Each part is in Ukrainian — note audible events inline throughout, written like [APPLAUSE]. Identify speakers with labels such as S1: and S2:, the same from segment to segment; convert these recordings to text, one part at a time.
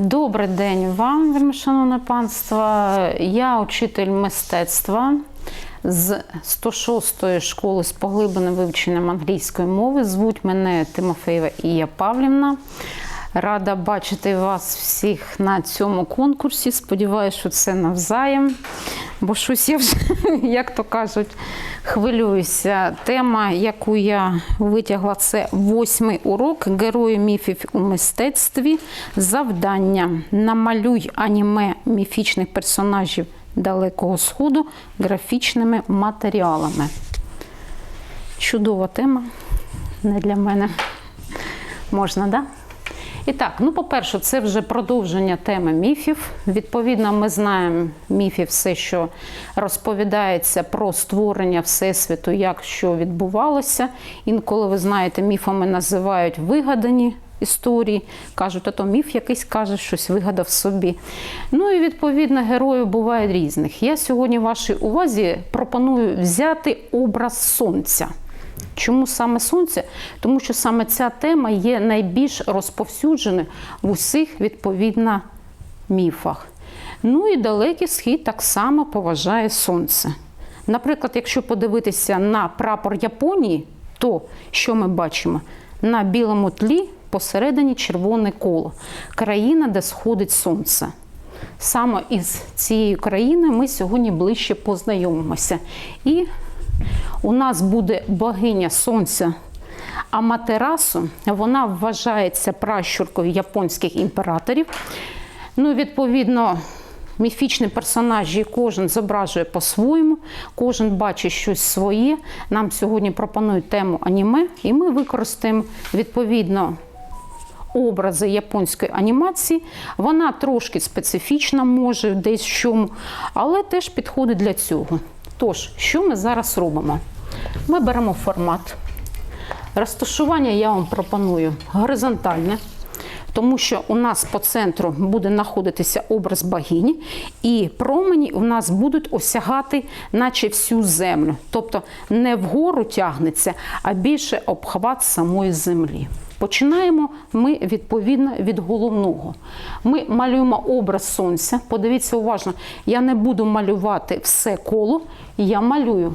S1: Добрий день вам, вельмишановне панство. Я учитель мистецтва з 106-ї школи з поглибленим вивченням англійської мови. Звуть мене Тимофеєва Ія Павлівна. Рада бачити вас всіх на цьому конкурсі. Сподіваюся, що це навзаєм. Бо щось я вже, [LAUGHS] як то кажуть, хвилююся. Тема, яку я витягла, це восьмий урок герої міфів у мистецтві. Завдання. Намалюй аніме міфічних персонажів Далекого Сходу графічними матеріалами. Чудова тема. Не для мене. Можна, так? Да? І так, ну, по-перше, це вже продовження теми міфів. Відповідно, ми знаємо міфів, все, що розповідається про створення Всесвіту, як що відбувалося. Інколи, ви знаєте, міфами називають вигадані історії. Кажуть, а то міф якийсь каже, щось вигадав собі. Ну і відповідно героїв бувають різних. Я сьогодні вашій увазі пропоную взяти образ сонця. Чому саме сонце? Тому що саме ця тема є найбільш розповсюдженою в усіх відповідно міфах. Ну і далекий схід так само поважає сонце. Наприклад, якщо подивитися на прапор Японії, то що ми бачимо? На білому тлі посередині червоне коло країна, де сходить сонце. Саме із цією країною ми сьогодні ближче познайомимося. І у нас буде богиня сонця Аматерасу. Вона вважається пращуркою японських імператорів. Ну, відповідно, міфічні персонажі кожен зображує по-своєму, кожен бачить щось своє. Нам сьогодні пропонують тему аніме, і ми використаємо відповідно. Образи японської анімації, вона трошки специфічна, може десь в чому, але теж підходить для цього. Тож, що ми зараз робимо? Ми беремо формат. Розташування я вам пропоную горизонтальне, тому що у нас по центру буде знаходитися образ богині, і промені у нас будуть осягати, наче всю землю. Тобто не вгору тягнеться, а більше обхват самої землі. Починаємо ми відповідно від головного. Ми малюємо образ сонця. Подивіться уважно, я не буду малювати все коло, я малюю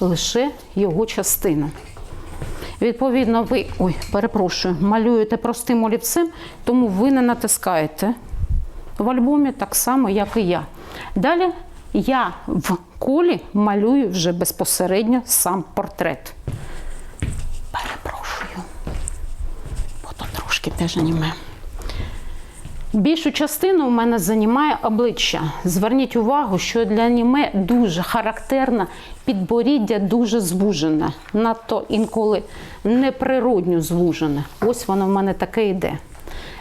S1: лише його частину. Відповідно, ви ой, перепрошую, малюєте простим олівцем, тому ви не натискаєте в альбомі так само, як і я. Далі я в колі малюю вже безпосередньо сам портрет. Перепрошую, бо то трошки теж аніме. Більшу частину у мене займає обличчя. Зверніть увагу, що для аніме дуже характерна підборіддя дуже звужене, надто інколи неприродньо звужене. Ось воно в мене таке йде.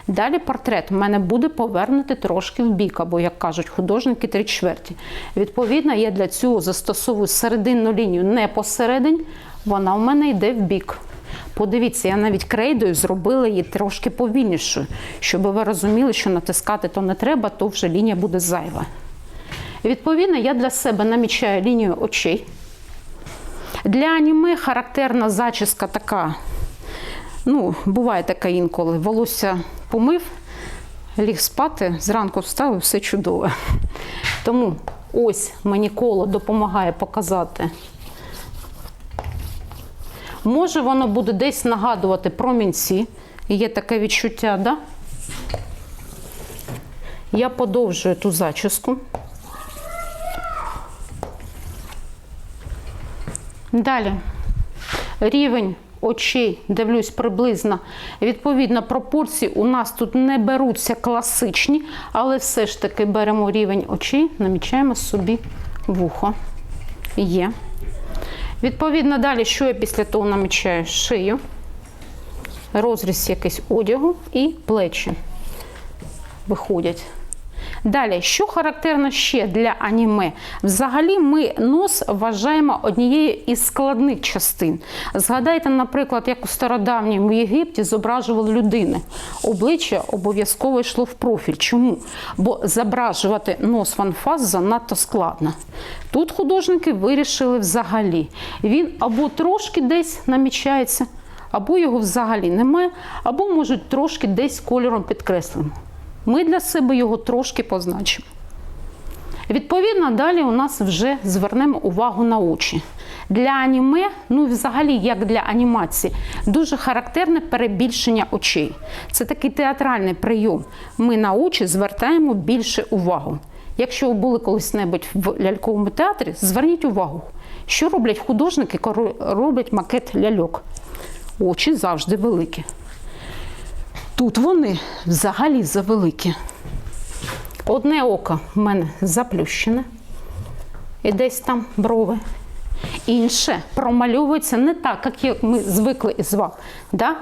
S1: Далі портрет в мене буде повернути трошки в бік, або, як кажуть, художники три чверті. Відповідно, я для цього застосовую серединну лінію не посередині, вона в мене йде в бік. Подивіться, я навіть крейдою зробила її трошки повільнішою, щоб ви розуміли, що натискати то не треба, то вже лінія буде зайва. Відповідно, я для себе намічаю лінію очей. Для аніме характерна зачіска така. Ну, буває така інколи. Волосся помив, ліг спати, зранку встав і все чудове. Тому ось мені коло допомагає показати. Може, воно буде десь нагадувати промінці. Є таке відчуття, да? Я подовжую ту зачіску. Далі рівень очей, дивлюсь приблизно. Відповідно, пропорції у нас тут не беруться класичні, але все ж таки беремо рівень очей, намічаємо собі вухо. Є. Відповідно, далі, що я після того намічаю? Шию, розріз якийсь одягу і плечі виходять. Далі, що характерно ще для аніме? Взагалі, ми нос вважаємо однією із складних частин. Згадайте, наприклад, як у стародавньому Єгипті зображували людини. Обличчя обов'язково йшло в профіль. Чому? Бо зображувати нос в занадто складно. Тут художники вирішили взагалі. Він або трошки десь намічається, або його взагалі немає, або можуть трошки десь кольором підкреслимо. Ми для себе його трошки позначимо. Відповідно, далі у нас вже звернемо увагу на очі. Для аніме, ну і взагалі, як для анімації, дуже характерне перебільшення очей. Це такий театральний прийом. Ми на очі звертаємо більше увагу. Якщо ви були колись-небудь в ляльковому театрі, зверніть увагу, що роблять художники, коли роблять макет ляльок. Очі завжди великі. Тут вони взагалі завеликі. Одне око в мене заплющене, і десь там брови. Інше промальовується не так, як ми звикли із вами. Да?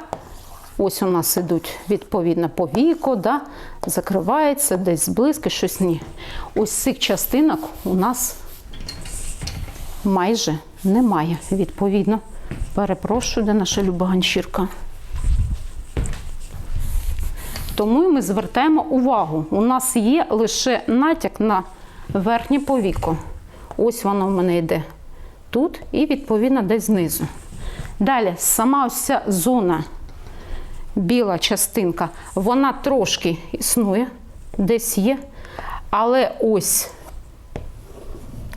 S1: Ось у нас ідуть відповідно по віку, да? закривається, десь зблизьки, щось ні. Ось цих частинок у нас майже немає. Відповідно, перепрошую, де наша люба ганчірка. Тому ми звертаємо увагу. У нас є лише натяк на верхнє повіко. Ось воно в мене йде тут і, відповідно, десь знизу. Далі, сама ось ця зона, біла частинка, вона трошки існує, десь є. Але ось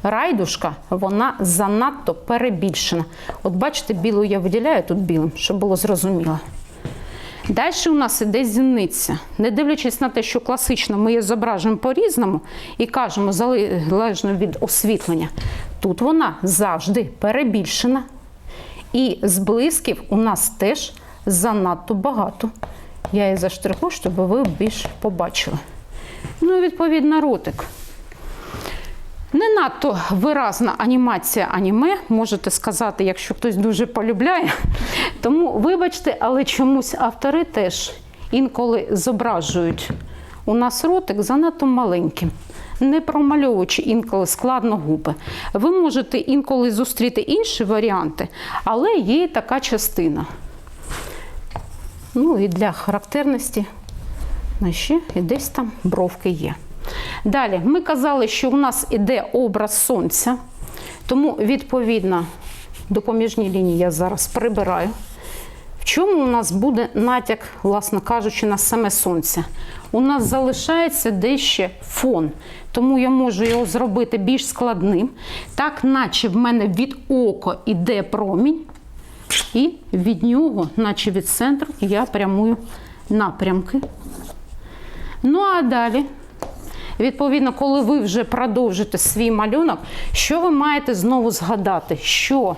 S1: райдушка, вона занадто перебільшена. От бачите, білу я виділяю тут білим, щоб було зрозуміло. Далі у нас іде зіниця. Не дивлячись на те, що класично ми її зображуємо по-різному і кажемо залежно від освітлення, тут вона завжди перебільшена. І зблисків у нас теж занадто багато. Я її заштриху, щоб ви більш побачили. Ну і відповідно ротик. Не надто виразна анімація аніме, можете сказати, якщо хтось дуже полюбляє. Тому, вибачте, але чомусь автори теж інколи зображують у нас ротик занадто маленьким, не промальовуючи інколи складно губи. Ви можете інколи зустріти інші варіанти, але є і така частина. Ну і для характерності ну, ще і десь там бровки є. Далі, ми казали, що у нас іде образ сонця, тому, відповідно, допоміжні лінії я зараз прибираю. В чому у нас буде натяк, власне кажучи, на саме сонце? У нас залишається дещо фон, тому я можу його зробити більш складним, так наче в мене від ока йде промінь, і від нього, наче від центру, я прямую напрямки. Ну а далі Відповідно, коли ви вже продовжите свій малюнок, що ви маєте знову згадати? Що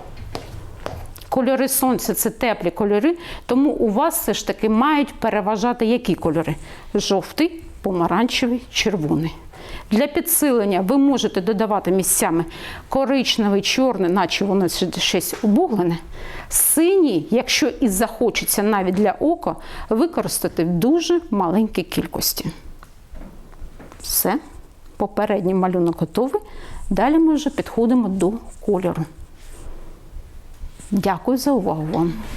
S1: кольори сонця це теплі кольори, тому у вас все ж таки мають переважати які кольори? Жовтий, помаранчевий, червоний. Для підсилення ви можете додавати місцями коричневий, чорний, наче воно щось обуглене. Синій, якщо і захочеться навіть для ока, використати в дуже маленькій кількості. Все, попередній малюнок готовий. Далі ми вже підходимо до кольору. Дякую за увагу вам.